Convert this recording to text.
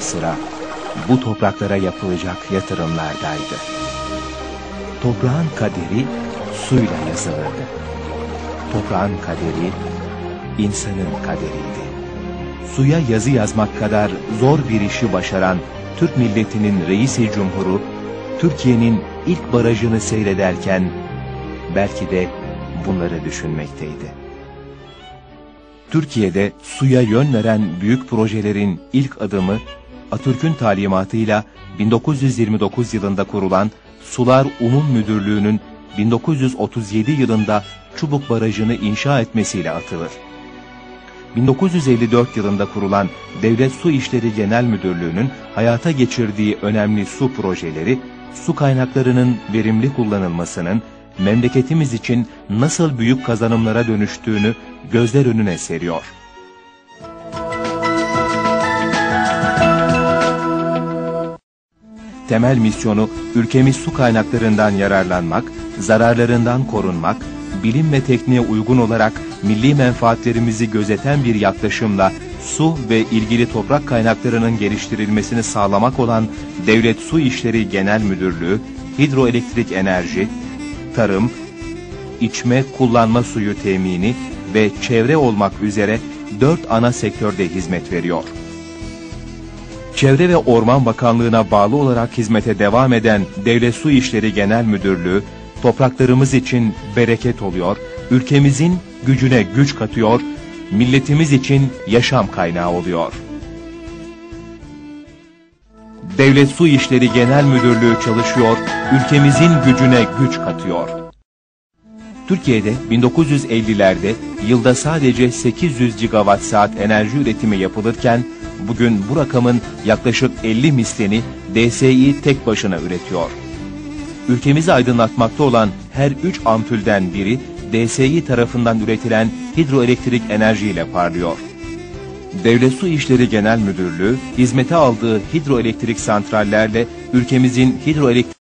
sıra bu topraklara yapılacak yatırımlardaydı. Toprağın kaderi suyla yazılırdı. Toprağın kaderi insanın kaderiydi. Suya yazı yazmak kadar zor bir işi başaran Türk milletinin reisi cumhuru, Türkiye'nin ilk barajını seyrederken belki de bunları düşünmekteydi. Türkiye'de suya yön veren büyük projelerin ilk adımı Atatürk'ün talimatıyla 1929 yılında kurulan Sular Umum Müdürlüğü'nün 1937 yılında Çubuk Barajı'nı inşa etmesiyle atılır. 1954 yılında kurulan Devlet Su İşleri Genel Müdürlüğü'nün hayata geçirdiği önemli su projeleri, su kaynaklarının verimli kullanılmasının memleketimiz için nasıl büyük kazanımlara dönüştüğünü gözler önüne seriyor. Temel misyonu ülkemiz su kaynaklarından yararlanmak, zararlarından korunmak, bilim ve tekniğe uygun olarak milli menfaatlerimizi gözeten bir yaklaşımla su ve ilgili toprak kaynaklarının geliştirilmesini sağlamak olan Devlet Su İşleri Genel Müdürlüğü, Hidroelektrik Enerji, Tarım, içme kullanma suyu temini ve çevre olmak üzere dört ana sektörde hizmet veriyor. Çevre ve Orman Bakanlığı'na bağlı olarak hizmete devam eden Devlet Su İşleri Genel Müdürlüğü, topraklarımız için bereket oluyor, ülkemizin gücüne güç katıyor, milletimiz için yaşam kaynağı oluyor. Devlet Su İşleri Genel Müdürlüğü çalışıyor, ülkemizin gücüne güç katıyor. Türkiye'de 1950'lerde yılda sadece 800 gigawatt saat enerji üretimi yapılırken, bugün bu rakamın yaklaşık 50 mislini DSİ tek başına üretiyor. Ülkemizi aydınlatmakta olan her 3 ampulden biri DSİ tarafından üretilen hidroelektrik enerjiyle parlıyor. Devlet Su İşleri Genel Müdürlüğü hizmete aldığı hidroelektrik santrallerle ülkemizin hidroelektrik